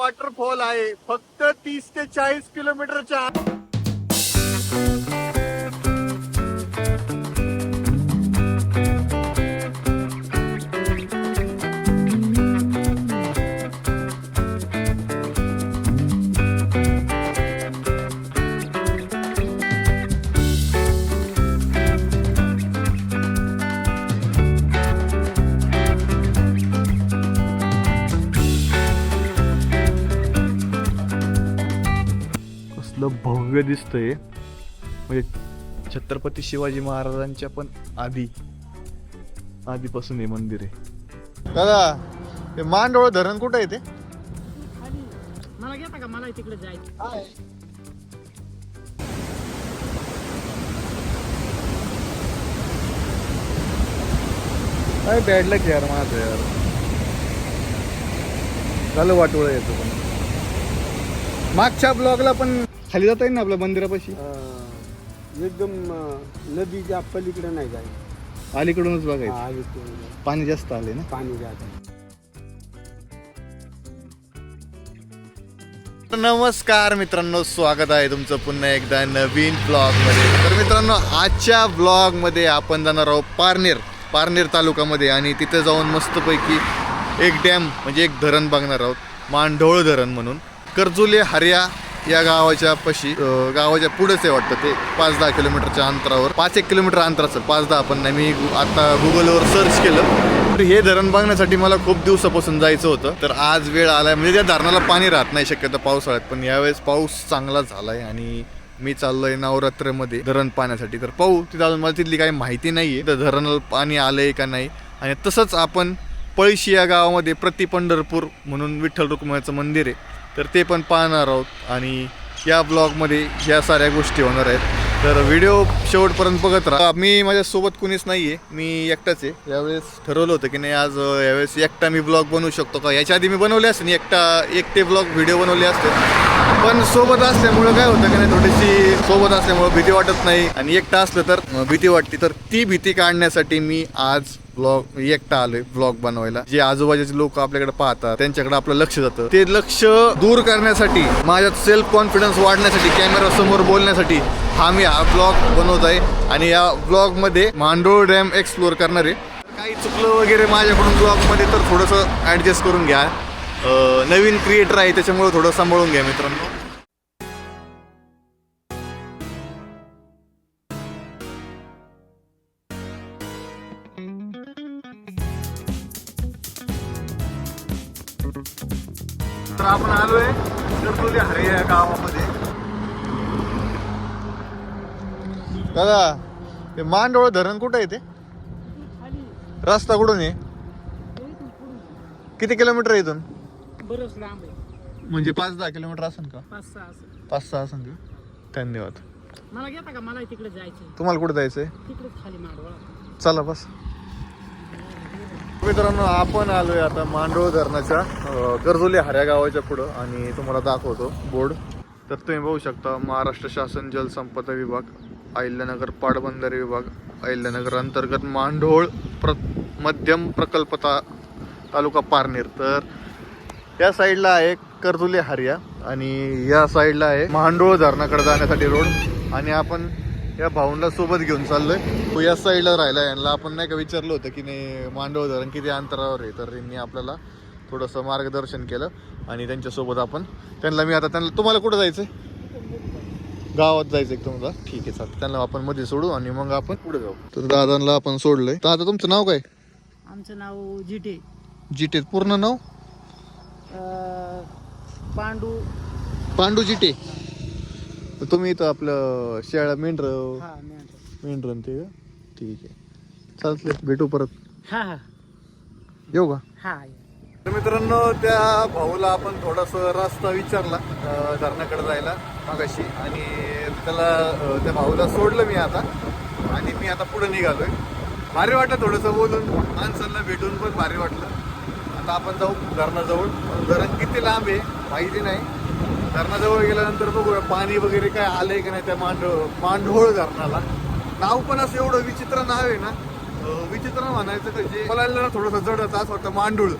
Waterfall आहे. फक्त तीस ते चाळीस किलोमीटरच्या भव्य दिसतंय. म्हणजे छत्रपती शिवाजी महाराजांच्या पण आधी आधीपासून हे मंदिर आहे. दादा ते मांडोळ धरण कुठं आहे ते? खाली. मला घेता का? मला तिकडे जायचं. काय बॅड लक यार माझं यार. झालं वाटोळ येतो पण. मागच्या ब्लॉगला पण खाली जाता येईल ना आपल्या मंदिरापाशी? अं, एकदम अं, नदीच्या पलीकडे नाही जायचं. अलीकडूनच बघायचं. हा, अलीकडे पाणी जास्त आले ना? पाणी जात नमस्कार मित्रांनो स्वागत आहे तुमचं पुन्हा एकदा नवीन ब्लॉगमध्ये तर मित्रांनो आजच्या ब्लॉगमध्ये आपण जाणार आहोत पारनेर पारनेर तालुक्यामध्ये आणि तिथे जाऊन मस्तपैकी एक डॅम म्हणजे एक धरण बघणार आहोत. मांढोळ धरण म्हणून. कर्जुले हरिया या गावाच्या पशी अं, गावाच्या पुढेच आहे वाटतं ते पाच दहा किलोमीटरच्या अंतरावर. पाच एक किलोमीटर अंतर असेल पाच दहा पण नाही मी गु- आता गुगलवर सर्च केलं. तर हे धरण बघण्यासाठी मला खूप दिवसापासून जायचं होतं. तर आज वेळ आलाय म्हणजे त्या धरणाला पाणी राहत नाही शक्यतो पावसाळ्यात पण यावेळेस पाऊस चांगला झालाय आणि मी चाललोय नवरात्रमध्ये धरण पाण्यासाठी तर पाहू तिथं अजून मला तिथली काही माहिती नाहीये तर धरणाला पाणी आलंय का नाही. आणि तसंच आपण पळशी या गावामध्ये प्रति पंढरपूर म्हणून विठ्ठल रुक्माचं मंदिर आहे. तर ते पण पाहणार आहोत. आणि या ब्लॉगमध्ये या साऱ्या गोष्टी होणार आहेत. तर व्हिडिओ शेवटपर्यंत बघत राहा. मी माझ्यासोबत कुणीच नाही आहे मी एकटाच आहे. यावेळेस ठरवलं होतं की नाही आज यावेळेस एकटा मी ब्लॉग बनवू शकतो का? याच्या आधी मी बनवले असते एकटा एकटे ब्लॉग व्हिडिओ बनवले असते. पण सोबत असल्यामुळं काय होतं की नाही थोडीशी सोबत असल्यामुळं भीती वाटत नाही. आणि एकटा असलं तर भीती वाटते. तर ती भीती काढण्यासाठी मी आज ब्लॉग एकटा आलोय ब्लॉग बनवायला. जे आजूबाजूचे लोक आपल्याकडे पाहतात त्यांच्याकडे आपलं लक्ष जातं. ते लक्ष दूर करण्यासाठी माझ्यात सेल्फ कॉन्फिडन्स वाढण्यासाठी कॅमेरा समोर बोलण्यासाठी हा मी हा ब्लॉग बनवत आहे. आणि या ब्लॉगमध्ये मांडोळ डॅम एक्सप्लोअर करणार आहे. काही चुकलं वगैरे माझ्याकडून ब्लॉगमध्ये तर थोडंसं ऍडजस्ट करून घ्या. नवीन क्रिएटर आहे त्याच्यामुळे थोडं सांभाळून घ्या मित्रांनो. तर आपण आलोय कर्जुली हरे या गावामध्ये. दादा ते मांडोळ धरण कुठं आहे ते? खाली. रस्ता कुठून आहे? किती किलोमीटर आहे इथून? बरंच लांब आहे. म्हणजे पाच दहा किलोमीटर असेल का? पाच सहा असं पाच सहा असेल का? धन्यवाद. मला घेता का? मला तिकडे जायचं तुम्हाला कुठं जायचंय? तिकडेच खाली माडवळा चला बस. मित्रांनो आपण आलोय आता मांडोळ धरणाच्या गरजोली हऱ्या गावाच्या पुढं आणि तुम्हाला दाखवतो बोर्ड. तर तुम्ही बघू शकता महाराष्ट्र शासन जलसंपदा विभाग अहिल्यानगर पाटबंधारे विभाग अहिल्यानगर अंतर्गत मांडोळ प्र मध्यम प्रकल्प ता तालुका पारनेर. तर या साईडला आहे कर्जुले हरिया आणि या साईडला आहे मांडोळ धरणाकडे जाण्यासाठी रोड. आणि आपण या भाऊंना सोबत घेऊन चाललोय. तो या साईडला राहिला यांना आपण नाही का विचारलं होतं की नाही मांडोळ धरण किती अंतरावर आहे. तर यांनी आपल्याला थोडंसं मार्गदर्शन केलं आणि त्यांच्यासोबत आपण त्यांना मी आता त्यांना तुम्हाला कुठं जायचंय? गावात जायचं एक तुम्हाला? ठीक आहे चालतं त्यांना आपण मध्ये सोडू आणि मग आपण पुढे जाऊ. तर दादांना आपण सोडलंय. तर आता तुमचं नाव काय? आमचं नाव जिटे. जिटे. पूर्ण नाव? पांडू. पांडू जिटे. तुम्ही इथं आपलं शेळा मेंढर हा मेंढर. मेंढर ते का? ठीक आहे. चालतंय भेटू परत. हा हा. येऊ का? हा तर मित्रांनो त्या भाऊला आपण थोडासा रस्ता विचारला अं, धरणाकडे जायला मागाशी. आणि त्याला अं, त्या भाऊला सोडलं मी आता. आणि मी आता पुढे निघालोय. भारी वाटलं थोडंसं बोलून. माणसांना भेटून पण भारी वाटलं. आता आपण जाऊ धरणाजवळ. धरण किती लांब आहे माहिती नाही. धरणाजवळ गेल्यानंतर बघूया पाणी वगैरे काय आलंय का नाही त्या मांडो मांडोळ धरणाला. नाव पण असं एवढं विचित्र नाव आहे ना विचित्र म्हणायचं म्हणजे मला ना थोडंसं जड असं वाटतं मांडूळ.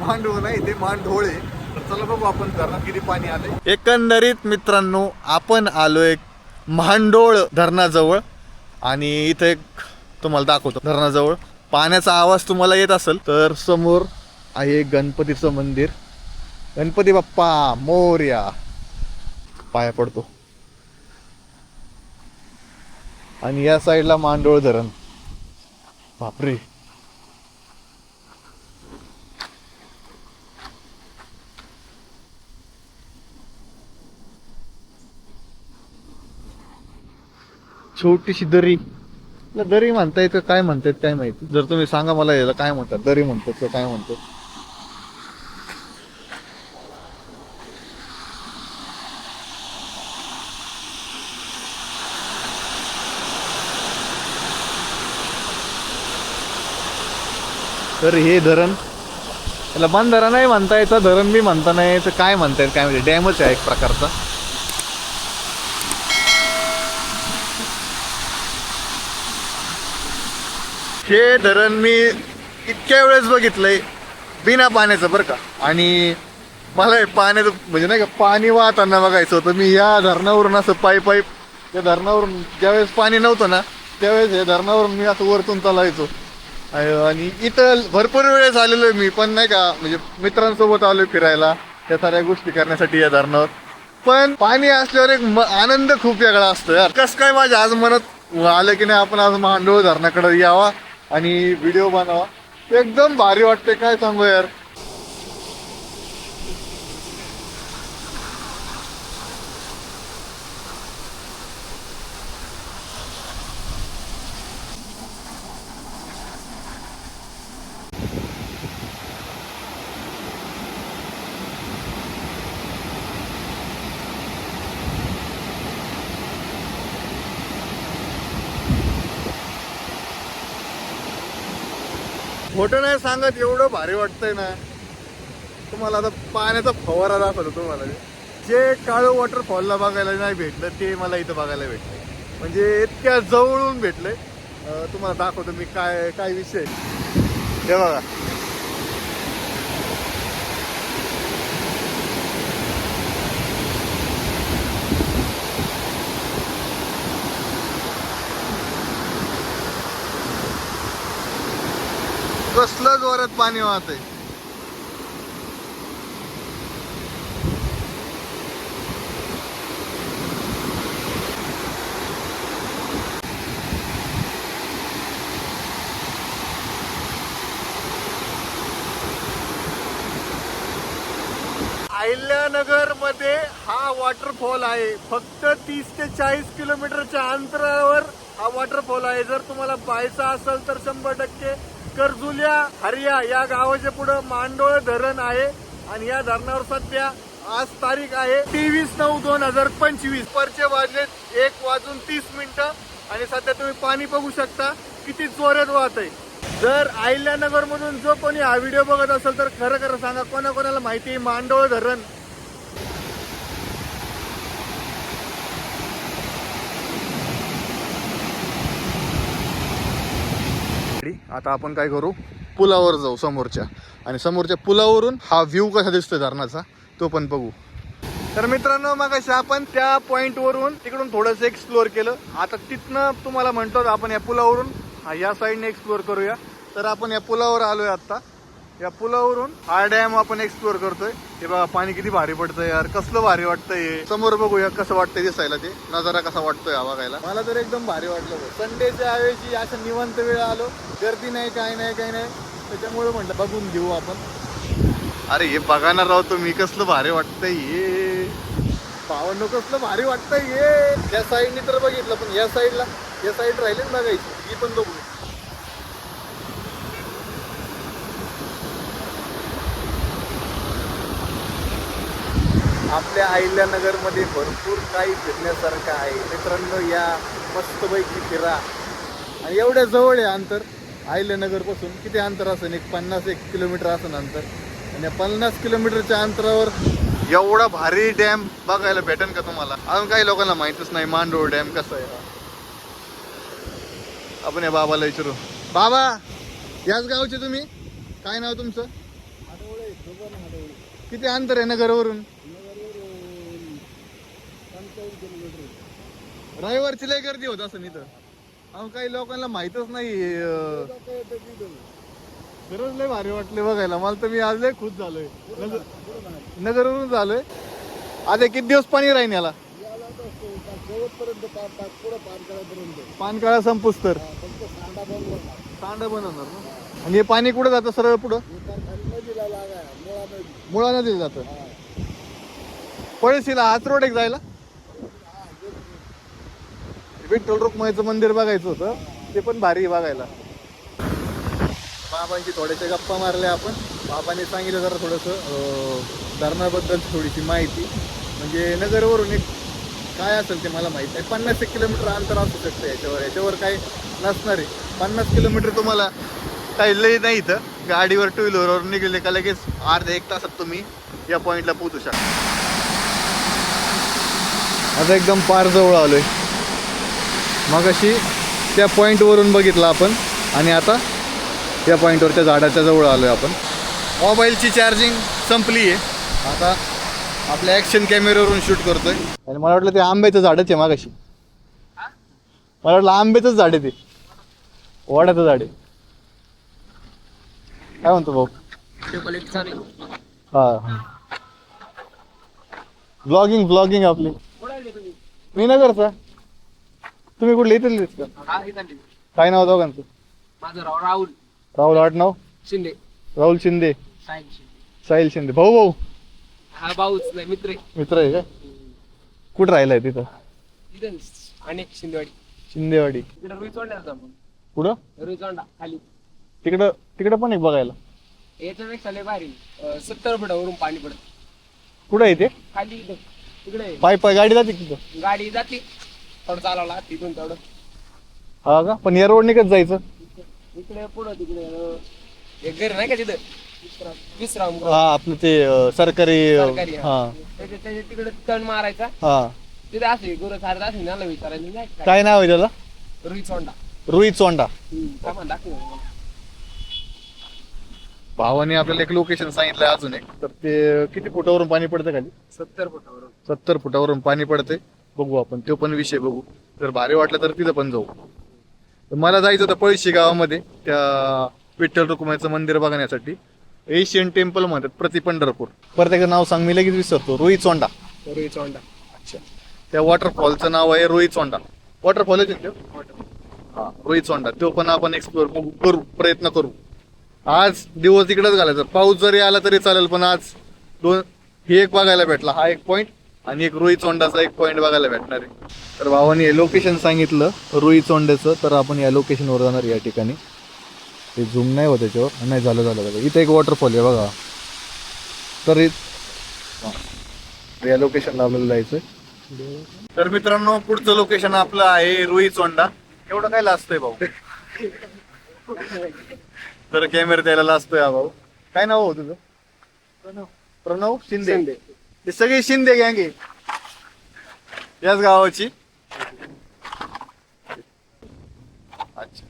मांडूळ नाही ते मांडोळ आहे. तर चला बघू आपण धरणात किती पाणी आलंय. एकंदरीत मित्रांनो आपण आलोय मांडोळ धरणाजवळ. आणि इथे एक तुम्हाला दाखवतो धरणाजवळ. पाण्याचा आवाज तुम्हाला येत असेल तर समोर आहे गणपतीचं मंदिर. गणपती बाप्पा मोर्या. पाया पडतो. आणि या साईडला मांडोळ धरण. बापरे. छोटीशी दरी. दरी म्हणता येतं काय म्हणतात काय माहिती? जर तुम्ही सांगा मला याला काय म्हणतात दरी म्हणतात काय म्हणतात? तर हे धरण त्याला बंधारा नाही म्हणता यायचं धरण बी म्हणता नाही यायचं. काय म्हणता येत काय म्हणजे डॅमच आहे एक प्रकारचा. हे धरण मी इतक्या वेळेस बघितलंय बिना पाण्याचं बरं का. आणि मला हे पाण्याचं म्हणजे नाही का पाणी वाहताना बघायचं होतं. मी या धरणावरून असं पायी पाईप या धरणावरून ज्यावेळेस पाणी नव्हतं ना त्यावेळेस या धरणावरून मी असं वरतून चालायचो. आणि इथं भरपूर वेळेस आलेलो आहे मी पण नाही का म्हणजे मित्रांसोबत आलोय फिरायला. त्या साऱ्या गोष्टी करण्यासाठी या धरणावर. पण पाणी असल्यावर एक म- आनंद खूप वेगळा असतो यार. कस काय माझ्या आज मनात आलं की नाही आपण आज मांडोळ धरणाकडे यावा आणि व्हिडिओ बनावा. एकदम भारी वाटते काय सांगू यार. खोटं नाही सांगत एवढं भारी वाटतंय ना. तुम्हाला आता पाण्याचा फवारा दाखवतो तुम्हाला जे काळू वॉटरफॉलला बघायला नाही भेटलं ते मला इथं बघायला भेटलं. म्हणजे इतक्या जवळून भेटलंय तुम्हाला दाखवतो मी काय काय विषय हे बघा. कसलं जोरात पाणी वाहतंय. अहिल्यानगरमध्ये हा वॉटरफॉल आहे. फक्त तीस ते चाळीस किलोमीटरच्या अंतरावर हा वॉटरफॉल आहे. जर तुम्हाला पाहायचा असेल तर शंभर टक्के करजुल्या हरिया या गावाच्या पुढे मांडोळ धरण आहे आणि या धरणावर सध्या आज तारीख आहे तेवीस नऊ दोन हजार पंचवीस. परचे वाजले एक वाजून तीस मिनिटं आणि सध्या तुम्ही पाणी बघू शकता किती जोरात वाहत आहे. जर अहिल्यानगर मधून जो कोणी हा व्हिडिओ बघत असेल तर खरं खरं सांगा कोणाकोणाला माहिती आहे मांडोळ धरण? आता आपण काय करू? पुलावर जाऊ समोरच्या. आणि समोरच्या पुलावरून हा व्ह्यू कसा दिसतोय धरणाचा तो पण बघू. तर मित्रांनो मग आपण त्या पॉइंट वरून तिकडून थोडंसं एक्सप्लोअर केलं. आता तिथनं तुम्हाला म्हणतो आपण या पुलावरून हा या साईडने एक्सप्लोअर करूया. तर आपण या पुलावर आलोय आता या पुलावरून हा डॅम आपण एक्सप्लोअर करतोय. हे बघा पाणी किती भारी पडतंय यार. कसलं भारी वाटतंय हे. समोर बघूया कसं वाटतंय दिसायला ते. नजारा कसा वाटतोय हा बघायला. मला तर एकदम भारी वाटलं संडेच्या ऐवजी असं निवांत वेळ आलो. गर्दी नाही काय नाही काय नाही. त्याच्यामुळे म्हटलं बघून घेऊ आपण. अरे हे बघाना राव तुम्ही. कसलं भारी वाटतंय हे. पावनो कसलं भारी वाटतंय हे. या साईडने तर बघितलं पण या साईडला या साईड राहिले बघायची. ही पण बघू आपल्या अहिल्यानगरमध्ये भरपूर काही फिरण्यासारखं आहे. मित्रांनो या मस्तपैकी फिरा. आणि एवढ्या जवळ आहे अंतर. अहिल्यानगरपासून किती अंतर असेल? एक पन्नास एक किलोमीटर असेल अंतर. आणि या पन्नास किलोमीटरच्या अंतरावर एवढा भारी डॅम बघायला भेटेल का तुम्हाला? अजून काही लोकांना माहितच नाही मांडोळ डॅम कसा आहे. आपण या बाबाला विचारू. बाबा याच गावचे तुम्ही? काय नाव तुमचं? किती अंतर आहे नगरवरून? रविवारची लय गर्दी होत असं इथं. अहो काही लोकांना माहितच नाही अं, खरंच लय भारी वाटले बघायला. मला तर मी आज लय खुश झालोय. नगर- नगरवरून झालोय. आता किती दिवस पाणी राहीन याला? पानकाळा संपूस तर. सांडा बनवणार ना. आणि हे पाणी कुठं जातं सरळ पुढं? मुळा नदीला जातं. पळशीला हाच रोड एक जायला? विठ्ठल रुक्माईचं मंदिर बघायचं होतं ते पण भारी बघायला. बाबांची थोड्याशा गप्पा मारल्या आपण. बाबांनी सांगितलं जरा थोडंसं धर्माबद्दल थोडीशी माहिती. म्हणजे नगरवरून एक काय असेल ते मला माहीत नाही. पन्नास एक किलोमीटर अंतर असू शकतं याच्यावर. याच्यावर काही नसणार आहे. पन्नास किलोमीटर तुम्हाला काही लई नाही इथं. गाडीवर टू व्हीलरवर निघले का लगेच अर्ध्या एक तासात तुम्ही या पॉईंटला पोहोचू शकता. आता एकदम पार जवळ आलोय. मग अशी त्या पॉईंटवरून बघितलं आपण. आणि आता त्या पॉईंटवरच्या झाडाच्या जवळ आलो आहे आपण मोबाईलची चार्जिंग संपली आहे. आता आपल्या ॲक्शन कॅमेऱ्यावरून शूट करतोय. आणि मला वाटलं ते आंब्याचं झाडच आहे मागाशी. मला वाटलं आंब्याचंच झाड आहे ते. वाड्याचं झाड आहे. काय म्हणतो भाऊ? हा. ब्लॉगिंग ब्लॉगिंग आपली. मी करता तुम्ही कुठले? इथलेच का? काय नाव दोघांचं? माझं राव राहुल. राहुल आडनाव शिंदे. राहुल शिंदे. साहिल शिंदे. साहिल शिंदे. भाऊ भाऊ? हा भाऊच नाही मित्र आहे. मित्र आहे का? कुठं राहिलाय तिथं? इथं अनेक शिंदेवाडी. शिंदेवाडी. इकडे आपण कुठं? रुई चोंडा खाली. तिकडं तिकडं पण एक बघायला. याच्यापेक्षा लय भारी. अं, सत्तर फुटावरून पाणी पडत. कुठं आहे ते? खाली इथं. तिकडे पाय पाय गाडी जाते तिथं? गाडी जाते. थोडं चालवला तिथून तेवढं. हा का? पण या रोडने कसं जायचं? इकडे पुढं तिकडे अं, एक घर नाही का तिथं? विश्राम. हा आपलं ते अं, सरकारी अं, सरकारी, हा. हा. त्याच्या त्याच्या तिकडे तण मारायचा. हा. तिथे असे गुरु सारखं असे नाला विचारायचं नाही का? काय नाव आहे त्याला? रुई चोंडा. रुई चोंडा. सामान दाखव मला. भावाने आपल्याला एक लोकेशन सांगितलंय अजून एक. तर ते किती फुटावरून पाणी पडतं खाली? सत्तर फुटावरून. सत्तर फुटावरून पाणी पडते बघू आपण. तो पण विषय बघू. जर भारी वाटलं तर तिथं पण जाऊ. तर मला जायचं होतं पळशी गावामध्ये त्या विठ्ठल रुक्माईचं मंदिर बघण्यासाठी. एशियन टेम्पल म्हणतात प्रति पंढरपूर परत एकदा नाव सांग मी लगेच विसरतो. रोई चोंडा रुई चोंडा अच्छा. त्या वॉटरफॉलचं नाव आहे रोई चोंडा वॉटरफॉल आहे तो हा रोई चोंडा तो पण आपण एक्सप्लोर करू प्रयत्न करू. आज दिवस तिकडेच घालायचा. पाऊस जरी आला तरी चालेल पण आज दोन हे एक बघायला भेटला. हा एक पॉइंट आणि एक रुई चोंडाचा एक पॉइंट बघायला भेटणार आहे. तर भावाने हे लोकेशन सांगितलं रुई चोंड्याचं तर आपण या लोकेशनवर जाणार या ठिकाणी. ते झूम नाही होत त्याच्यावर नाही झालं झालं झालं. इथं एक वॉटरफॉल आहे बघा. तर हा. या लोकेशनला आपल्याला जायचंय. तर मित्रांनो पुढचं लोकेशन आपलं आहे रुई चोंडा. एवढं काय लाजतोय भाऊ? तर कॅमेरा द्यायला लाजतोय हा भाऊ. काय नाव हो तुझं? प्रणव. प्रणव शिंदे. हे सगळे शिंदे गँग आहे. याच गावाची. अच्छा.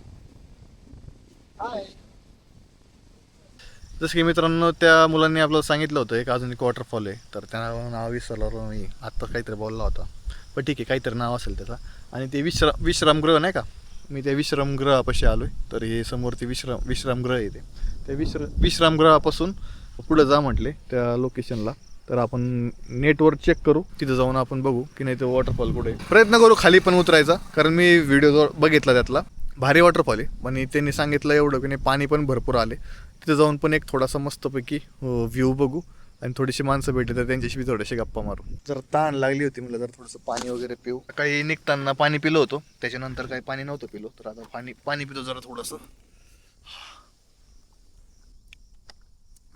जसं की मित्रांनो त्या मुलांनी आपल्याला सांगितलं होतं एक अजून एक वॉटरफॉल आहे. तर त्या नाव विसरलो मी. आत्ता काहीतरी बोलला होता. पण ठीक आहे काहीतरी नाव असेल त्याचा. आणि ते विश्रा विश्रामगृह नाही का? मी त्या विश्रामगृहापाशी आलो आहे तर हे समोर ते विश्राम विश्रामगृह आहे ते. त्या विश्र विश्रामगृहापासून पुढे जा म्हटले त्या लोकेशनला तर आपण नेटवर चेक करू. तिथं जाऊन आपण बघू की नाही ते वॉटरफॉल कुठे प्रयत्न करू खाली पण उतरायचा कारण मी व्हिडिओ बघितला त्यातला. भारी वॉटरफॉल आहे पण त्यांनी सांगितलं एवढं की नाही पाणी पण भरपूर आले तिथं जाऊन पण एक थोडासा मस्तपैकी व्ह्यू बघू आणि थोडीशी माणसं भेटली तर त्यांच्याशी बी थोडेसे गप्पा मारू. जर ताण लागली होती म्हटलं जर थोडंसं पाणी वगैरे पिऊ. काही निघताना पाणी पिलो होतो त्याच्यानंतर काही पाणी नव्हतं पिलो तर आता पाणी पाणी पितो जरा थोडंसं.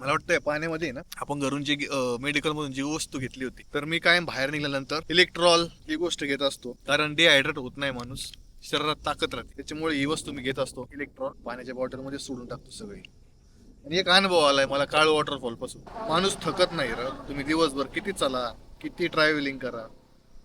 मला वाटतंय पाण्यामध्ये ना आपण घरून जी मेडिकलमधून जी वस्तू घेतली होती तर मी कायम बाहेर निघाल्यानंतर इलेक्ट्रॉल ही गोष्ट घेत असतो. कारण डिहायड्रेट होत नाही माणूस शरीरात ताकद राहते. त्याच्यामुळे ही वस्तू मी घेत असतो. इलेक्ट्रॉल पाण्याच्या बॉटलमध्ये सोडून टाकतो सगळी. आणि एक अनुभव आलाय मला काळ वॉटरफॉलपासून. माणूस थकत नाही र. तुम्ही दिवसभर किती चला किती ट्रॅव्हलिंग करा.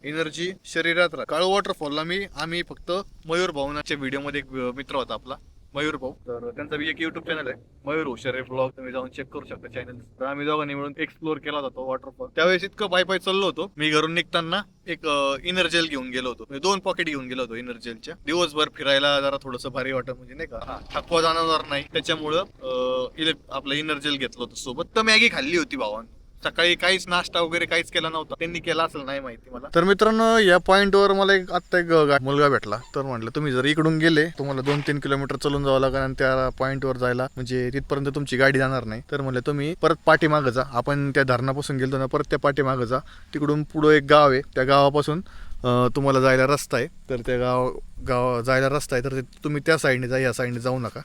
एनर्जी शरीरात राहा काळ वॉटरफॉलला मी आम्ही फक्त मयूर भावनाच्या व्हिडिओमध्ये एक मित्र होता आपला. मयूर भाऊ. तर त्यांचा बी एक युट्यूब चॅनल आहे. मयूर हुशारे ब्लॉग तुम्ही जाऊन चेक करू शकता चॅनल तर आम्ही दोघांनी मिळून एक्सप्लोर केला जातो वॉटरफॉल त्यावेळेस इतकं पाय पाय चाललो होतो. मी घरून निघताना एक इनर जेल घेऊन गेलो होतो. म्हणजे दोन पॉकेट घेऊन गेलो होतो इनर जेलच्या दिवसभर फिरायला जरा थोडंसं भारी वाटत म्हणजे नाही का? थकवा जाणवणार नाही. त्याच्यामुळं आपलं इनर जेल घेतलं होतं सोबत. तर मॅगी खाल्ली होती भावान. सकाळी काहीच नाश्ता वगैरे काहीच केला नव्हता. त्यांनी केला असेल नाही माहिती मला. तर मित्रांनो या पॉईंटवर मला एक आत्ता एक गा- मुलगा भेटला. तर म्हटलं तुम्ही जर इकडून गेले तुम्हाला दोन तीन किलोमीटर चलून जावं लागेल आणि त्या पॉईंटवर जायला म्हणजे तिथपर्यंत तुमची गाडी जाणार नाही. तर म्हणलं तुम्ही परत पाठीमागं जा. आपण त्या धरणापासून गेलो ना परत त्या पाठीमागं जा. तिकडून पुढं एक गाव आहे. त्या गावापासून अं, तुम्हाला जायला रस्ता आहे. तर त्या गाव गाव जायला रस्ता आहे. तर ते तुम्ही त्या साईडने जा या साईडने जाऊ नका.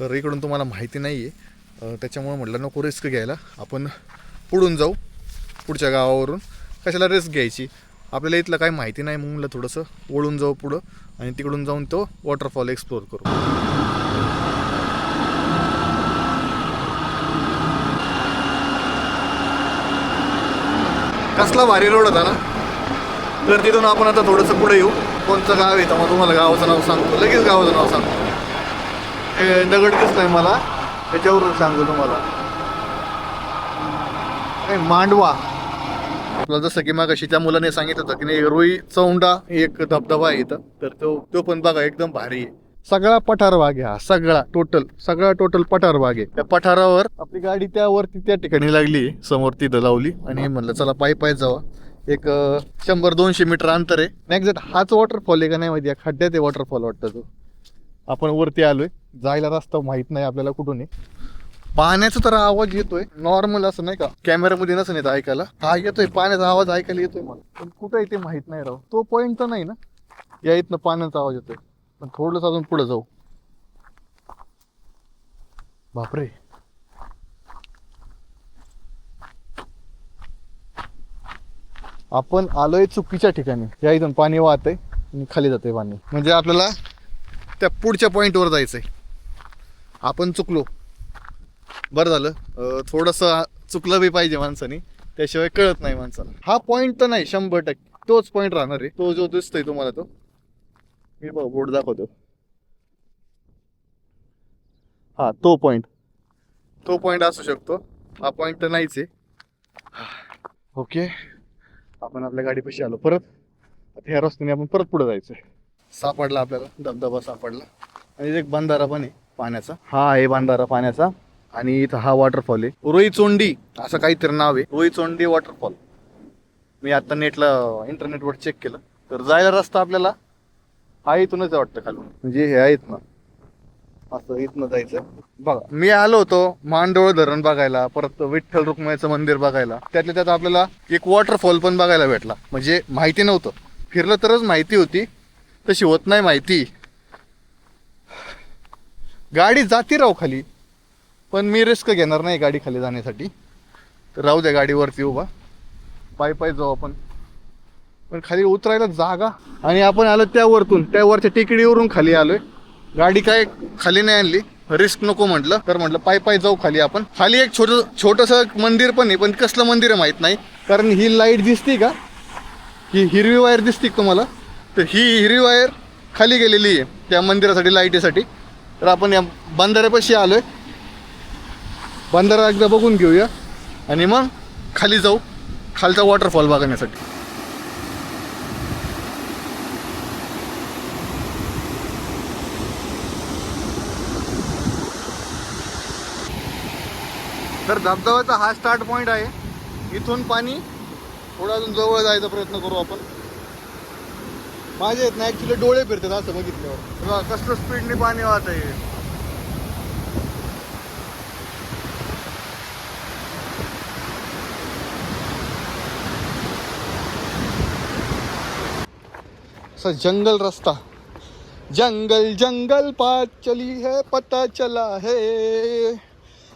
तर इकडून तुम्हाला माहिती नाही आहे त्याच्यामुळे म्हटलं नको रिस्क घ्यायला. आपण पुढून जाऊ पुढच्या गावावरून. कशाला रिस्क घ्यायची? आपल्याला इथलं काही माहिती नाही मग म्हणलं थोडंसं. ओळून जाऊ पुढं आणि तिकडून जाऊन तो वॉटरफॉल एक्सप्लोअर करू. कसला भारी रोड होता ना? तर तिथून आपण आता थोडंसं पुढे येऊ. कोणतं गाव येतं मग तुम्हाला गावाचं नाव सांगतो. लगेच गावाचं नाव सांगतो. हे दगड आहे मला. त्याच्यावरून सांगतो तुम्हाला. मांडवा. आपलं जसं की मग त्या मुलाने सांगितलं होतं की नाही रोई चौंडा एक धबधबा आहे इथं. तर तो तो पण बघा एकदम भारी आहे. सगळा पठार भाग आहे हा सगळा टोटल सगळा टोटल पठार भाग आहे. त्या पठारावर आपली गाडी त्यावरती त्या ठिकाणी लागली समोर तिथं लावली. आणि म्हणलं चला पायी पायी जावा. एक शंभर दोनशे मीटर अंतर आहे. नाही एक्झॅक्ट हाच वॉटरफॉल आहे का नाही माहिती खड्ड्यात आहे वॉटरफॉल वाटतं तो. आपण वरती आलोय. जायला रस्ता माहीत नाही आपल्याला कुठून आहे. पाण्याचा तर आवाज येतोय. नॉर्मल असं नाही का? कॅमेऱ्यामध्ये नसं येत ऐकायला. हा येतोय पाण्याचा आवाज ऐकायला येतोय मला. पण कुठं ते माहीत नाही राव. तो पॉईंट तर नाही ना? या इथनं पाण्याचा आवाज येतोय. पण थोडंच अजून पुढे जाऊ. बापरे. आपण आलोय चुकीच्या ठिकाणी. या इथून पाणी वाहतंय आणि खाली जाते पाणी. म्हणजे आपल्याला त्या पुढच्या पॉइंटवर जायचंय. आपण चुकलो. बरं झालं. थोडंसं चुकलं बी पाहिजे माणसानी. त्याशिवाय कळत नाही माणसाला. हा पॉईंट तर नाही शंभर टक्के. तोच पॉईंट राहणार आहे. तो जो दिसतोय तुम्हाला तो. मी बघ बोर्ड दाखवतो. हा तो पॉईंट तो पॉईंट असू शकतो. हा पॉईंट तर नाहीच आहे. ओके. आपण आपल्या गाडीपाशी आलो. परत आता ह्या रस्त्याने आपण परत पुढे जायचं सापडला आपल्याला. धबधबा सापडला. आणि एक बंधारा पण आहे पाण्याचा. हा आहे बंधारा पाण्याचा. आणि इथं हा वॉटरफॉल आहे. रोई चोंडी असं काहीतरी नाव आहे. रोई चोंडी वॉटरफॉल मी आता नेटला इंटरनेटवर चेक केलं. तर जायला रस्ता आपल्याला हा इथूनच वाटतं खालून. म्हणजे हे आहेत ना. असं इथनं जायचं. बघा मी आलो होतो मांडोळ धरण बघायला परत विठ्ठल रुक्माईचं मंदिर बघायला. त्यातल्या त्यात आपल्याला एक वॉटरफॉल पण बघायला भेटला. म्हणजे माहिती नव्हतं. फिरलं तरच माहिती होती. तशी होत नाही माहिती. गाडी जाती राव खाली. पण मी रिस्क घेणार नाही गाडी खाली जाण्यासाठी. तर राहू द्या गाडीवरती उभा. पाय पाय जाऊ आपण. पण खाली उतरायला जागा. आणि आपण आलो त्यावरतून. त्यावरच्या टेकडीवरून खाली आलोय. गाडी काय खाली नाही आणली. रिस्क नको म्हटलं. तर म्हटलं पाय पाय जाऊ खाली आपण. खाली एक छोट छोटस मंदिर पण आहे. पण कसलं मंदिर आहे माहीत नाही. कारण ही लाइट दिसते का? ही हिरवी वायर दिसते का तुम्हाला? तर ही हिरवी वायर खाली गेलेली आहे. त्या मंदिरासाठी लाईटीसाठी. तर आपण या बंधाऱ्यापाशी आलोय. बंधारा एकदा बघून घेऊया. आणि मग खाली जाऊ. खालचा वॉटरफॉल बघण्यासाठी. तर धबधब्याचा हा स्टार्ट पॉईंट आहे. इथून पाणी थोडं अजून जवळ जायचा प्रयत्न करू आपण. माझे आहेत ना ॲक्च्युली डोळे फिरतात असं बघितल्यावर. बघा कसलं स्पीडने पाणी वाहत आहे असा जंगल रस्ता. जंगल जंगल पात चली है पता चला है.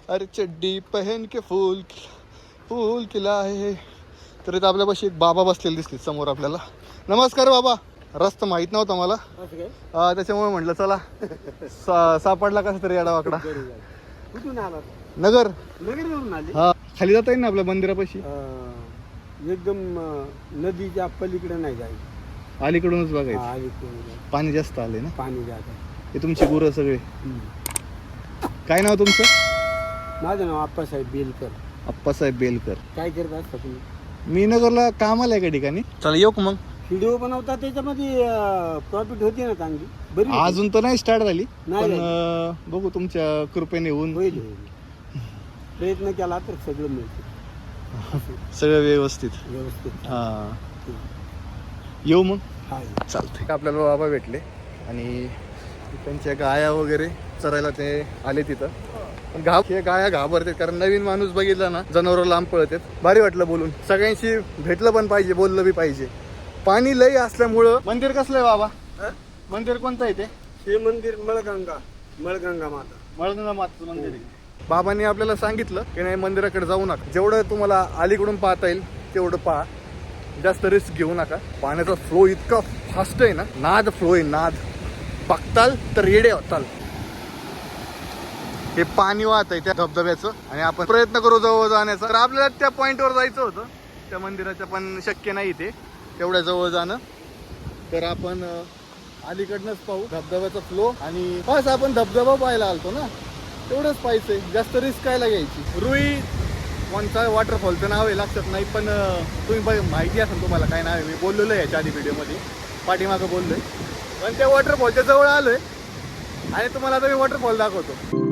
अरे चड्डी पहन के फूल फूल खिला है. तर इथं आपल्यापाशी एक बाबा बसलेले दिसले समोर आपल्याला. नमस्कार बाबा. रस्ता माहीत नव्हता मला. हा, त्याच्यामुळे म्हटलं चला. सा सापडला कसा तरी वाकडा कुठून आलात? नगर. नगरवरून आले? हा खाली जाता येईल ना आपल्या मंदिरापाशी? अं, एकदम अं, नदीच्या पलीकडे नाही जायचं. अलीकडूनच बघायचं. हा, अलीकडून. पाणी जास्त आले ना? पाणी जात हे तुमची गुरं सगळे. काय नाव तुमचं? माझं नाव आप्पासाहेब बेलकर. अप्पासाहेब बेलकर. काय करत असता तुम्ही? मी नगरला कामाला आहे का ठिकाणी? चला येऊ का मग? व्हिडिओ बनवता त्याच्यामध्ये प्रॉफिट होती ना चांगली? बरी होती. अजून तर नाही स्टार्ट झाली नाही पण झाली. अं, बघू तुमच्या कृपेने होऊन. होईल होईल. प्रयत्न केला तर सगळं मिळतं. सगळं व्यवस्थित. व्यवस्थित. हा. येऊ मग. चालते आपल्याला बाबा भेटले आणि त्यांच्या गाया वगैरे चरायला ते आले तिथं. पण घाब हे गाया घाबरतात कारण नवीन माणूस बघितला ना जनावर लांब पळतात. भारी वाटलं बोलून. सगळ्यांशी भेटलं पण पाहिजे बोललं बी पाहिजे. पाणी लई असल्यामुळं मंदिर कसलं आहे बाबा? मंदिर कोणतं आहे ते? हे मंदिर मळगंगा मळगंगा माता. मळगंगा माताचं मंदिर आहे. बाबांनी आपल्याला सांगितलं की नाही मंदिराकडे जाऊ नका. जेवढं तुम्हाला अलीकडून पाहता येईल तेवढं पहा. जास्त रिस्क घेऊ नका. पाण्याचा फ्लो इतका फास्ट आहे ना नाद फ्लो आहे नाद. बघताल तर येडे होताल. हे पाणी वाहत आहे त्या धबधब्याचं आणि आपण प्रयत्न करू जवळ जाण्याचा. तर आपल्याला त्या पॉईंटवर जायचं होतं. त्या मंदिराचं पण शक्य नाही ते तेवढ्या जवळ जाणं. तर आपण अलीकडनंच पाहू धबधब्याचा फ्लो आणि बस आपण धबधबा पाहायला आलतो ना. तेवढंच पाहिजे जास्त रिस्क कायला घ्यायची? रुई कोणता वॉटरफॉलचं नाव आहे लक्षात नाही पण तुम्ही बघ- माहिती असेल तुम्हाला काय नाव आहे. मी बोललेलो आहे याच्या आधी व्हिडिओमध्ये. पाठीमागं बोललो आहे पण त्या वॉटरफॉलच्या जवळ आलो आहे आणि तुम्हाला आता मी वॉटरफॉल दाखवतो.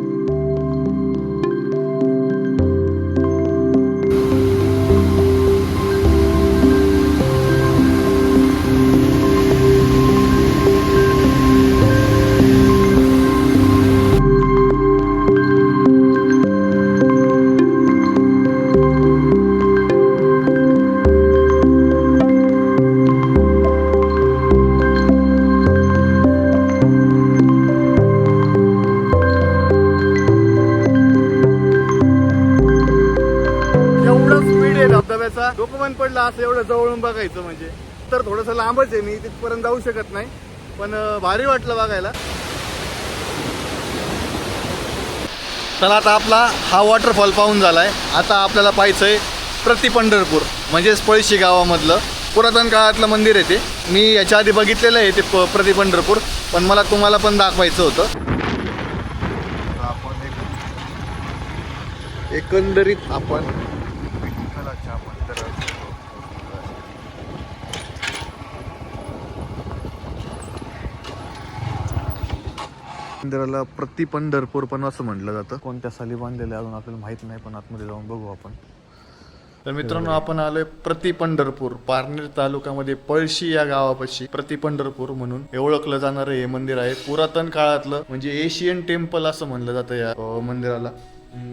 असं एवढं जवळून बघायचं म्हणजे. तर थोडंसं लांबच आहे मी तिथपर्यंत जाऊ शकत नाही. पण भारी वाटलं बघायला. चला आता आपला हा वॉटरफॉल पाहून झालाय. आता आपल्याला पाहायचंय प्रति पंढरपूर म्हणजेच पळशी गावामधलं. पुरातन काळातलं मंदिर आहे ते. मी याच्या आधी बघितलेलं आहे ते प- प्रति पंढरपूर पण मला तुम्हाला पण दाखवायचं होतं. आपण एकंदरीत आपण मंदिराला प्रति पंढरपूर पण असं म्हटलं जातं. कोणत्या साली बांधलेलं आहे अजून आपल्याला माहीत नाही पण आतमध्ये जाऊन बघू आपण. तर मित्रांनो आपण आलोय प्रति पंढरपूर पारनेर तालुक्यामध्ये पळशी या गावापाशी. प्रति पंढरपूर म्हणून हे ओळखलं जाणारं हे मंदिर आहे. पुरातन काळातलं म्हणजे एशियन टेम्पल असं म्हणलं जातं या मंदिराला.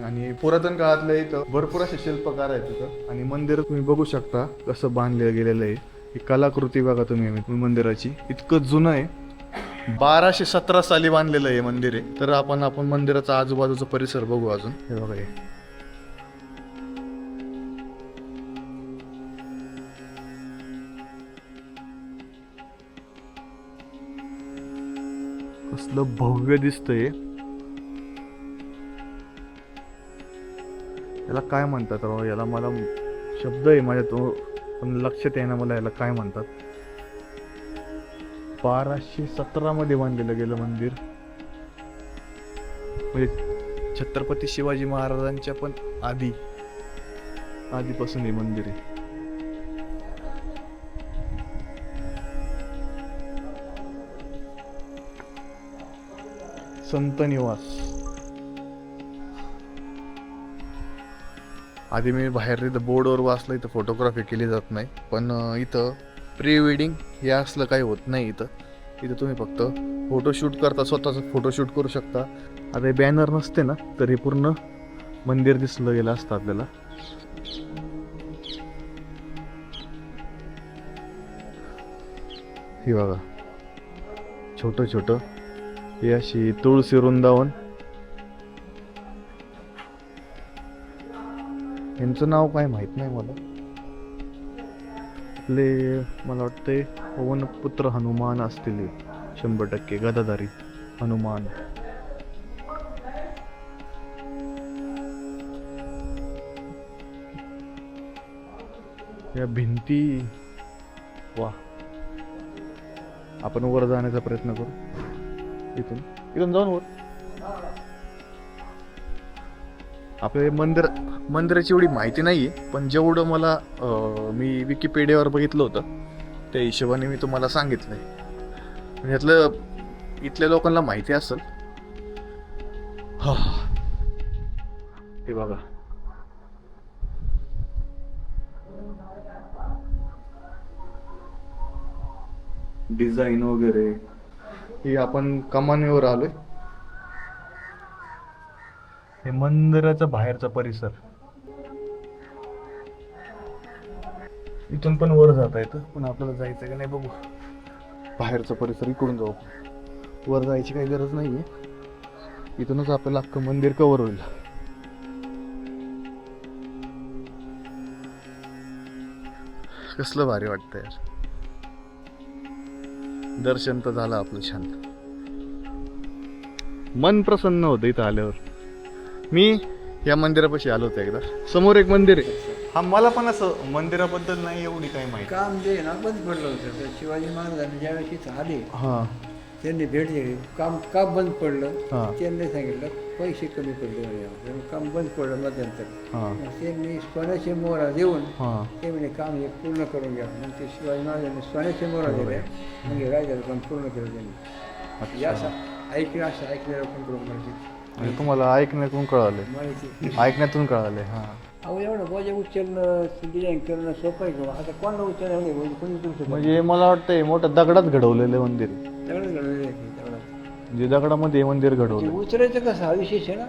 आणि पुरातन काळातलं इथं भरपूर असे शिल्पकार आहेत तिथं आणि मंदिर तुम्ही बघू शकता कसं बांधलं गेलेलं आहे. ही कलाकृती बघा तुम्ही मंदिराची. इतकं जुनं आहे. बाराशे सतरा साली बांधलेलं आहे मंदिर आहे. तर आपण आपण मंदिराचा आजूबाजूचा परिसर बघू अजून. हे बघा हे. कसलं भव्य दिसतंय. याला काय म्हणतात राव? याला मला शब्द आहे माझ्या तो पण लक्षात येईना ना मला याला काय म्हणतात. बाराशे सतरा मध्ये बांधलेलं गेलं मंदिर. म्हणजे छत्रपती शिवाजी महाराजांच्या पण आधी आधीपासून हे मंदिर आहे. संत निवास. आधी मी बाहेर इथं बोर्डवर वाचलं इथं फोटोग्राफी केली जात नाही. पण इथं प्री वेडिंग हे असलं काही होत नाही इथं. इथं तुम्ही फक्त फोटोशूट करता स्वतःचं फोटोशूट करू शकता. आता हे बॅनर नसते ना तर हे पूर्ण मंदिर दिसलं गेलं असतं आपल्याला. हे बघा. छोटं छोटं. हे अशी तुळशी वृंदावन. यांचं नाव काय माहीत नाही मला. आपले मला वाटते पवनपुत्र हनुमान असतील शंभर टक्के गदाधारी हनुमान. या भिंती वा. आपण वर जाण्याचा प्रयत्न करू. इथून इथून जाऊन वर. आपल्या मंदिर मंदिराची एवढी माहिती नाहीये पण जेवढं मला मी विकिपीडियावर बघितलं होतं त्या हिशोबाने मी तुम्हाला सांगितलंय. म्हणजे यातलं इथल्या लोकांना माहिती असेल. हा. हे बघा. डिझाईन वगैरे. हे आपण कमानीवर आलोय. हे मंदिराचा बाहेरचा परिसर. इथून पण वर जाता येतं. पण आपल्याला जायचं का नाही बघू. बाहेरचा परिसर इकडून जाऊ आपण. वर जायची काही गरज नाही आहे इथूनच आपल्याला अख्खं मंदिर कवर होईल. कसलं भारी वाटतं यार. दर्शन तर झालं आपलं शांत मन प्रसन्न होतं इथं आल्यावर. मी या मंदिरापाशी आलो होतो एकदा. समोर एक मंदिर आहे. हा मला पण असं मंदिराबद्दल नाही एवढी काही माहिती. काम जे आहे ना बंद पडलं होतं. तर शिवाजी महाराजांनी ज्यावेळेस इथं आले हा. त्यांनी भेट दिली. काम का बंद पडलं. हा. त्यांनी सांगितलं पैसे कमी पडले म्हणे त्यामुळे काम बंद पडलं मध्यंतर. हा. मग त्यांनी सोन्याचे मोहरा देऊन हा. ते म्हणे काम हे पूर्ण करून घ्या. मग ते शिवाजी महाराजांनी सोन्याचे मोहरा दिले म्हणजे राजाचं काम पूर्ण केलं त्यांनी. या असं ऐकलं असं ऐकलेलं पण करून म्हणजे तुम्हाला ऐकण्यातून कळाले. माहिती ऐकण्यातून कळाले हा. अहो एवढं बोजा उचलणं डिझाईन करणं सोपं आहे का? आता कोणाला उचलणं नाही म्हणजे कोणी करू शकत म्हणजे मला वाटतंय मोठ्या दगडात घडवलेलं मंदिर. आहे. तेवढंच घडवलेलं आहे ते, तेवढंच म्हणजे दगडामध्ये हे मंदिर ते घडवलं उचलायचं कसं? हा विशेष आहे ना?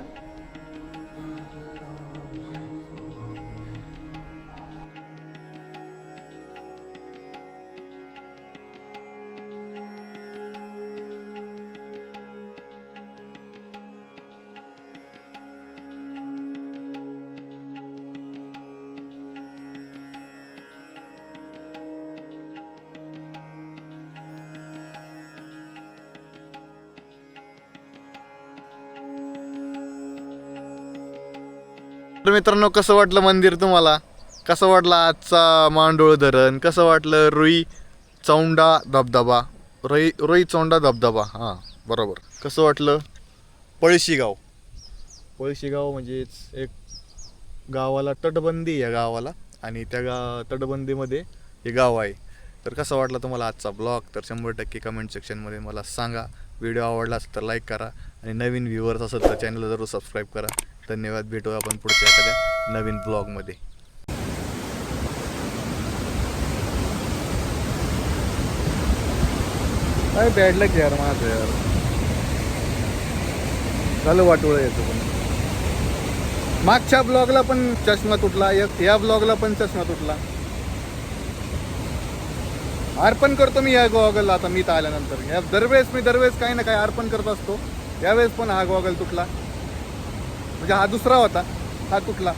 मित्रांनो कसं वाटलं मंदिर तुम्हाला? कसं वाटलं आजचा मांडोळ धरण? कसं वाटलं रुई चौंडा धबधबा? रोई रोई चौंडा धबधबा हां बरोबर. कसं वाटलं? पळशी गाव पळशी गाव म्हणजेच एक गावाला तटबंदी आहे या गावाला आणि त्या गा तटबंदीमध्ये हे गाव आहे. तर कसं वाटलं तुम्हाला आजचा ब्लॉग? तर शंभर टक्के कमेंट सेक्शनमध्ये मला सांगा. व्हिडिओ आवडला असेल तर लाईक करा आणि नवीन व्ह्युअर्स असेल तर चॅनलला जरूर सबस्क्राईब करा. धन्यवाद भेटूया आपण पुढच्या एखाद्या नवीन ब्लॉगमध्ये काय बॅडलं की यार माझं यार. झालं वाटोळं येतो पण. मागच्या ब्लॉगला पण चष्मा तुटला या- या ब्लॉगला पण चष्मा तुटला. अर्पण करतो मी या गॉगल आता मी तर आल्यानंतर. या दरवेळेस मी दरवेळेस काही ना काही अर्पण करत असतो. यावेळेस पण हा गॉगल तुटला. म्हणजे हा दुसरा होता. हा कुठला?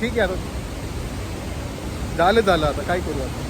ठीक आहे. आता झालं झालं आता. काय करू आता?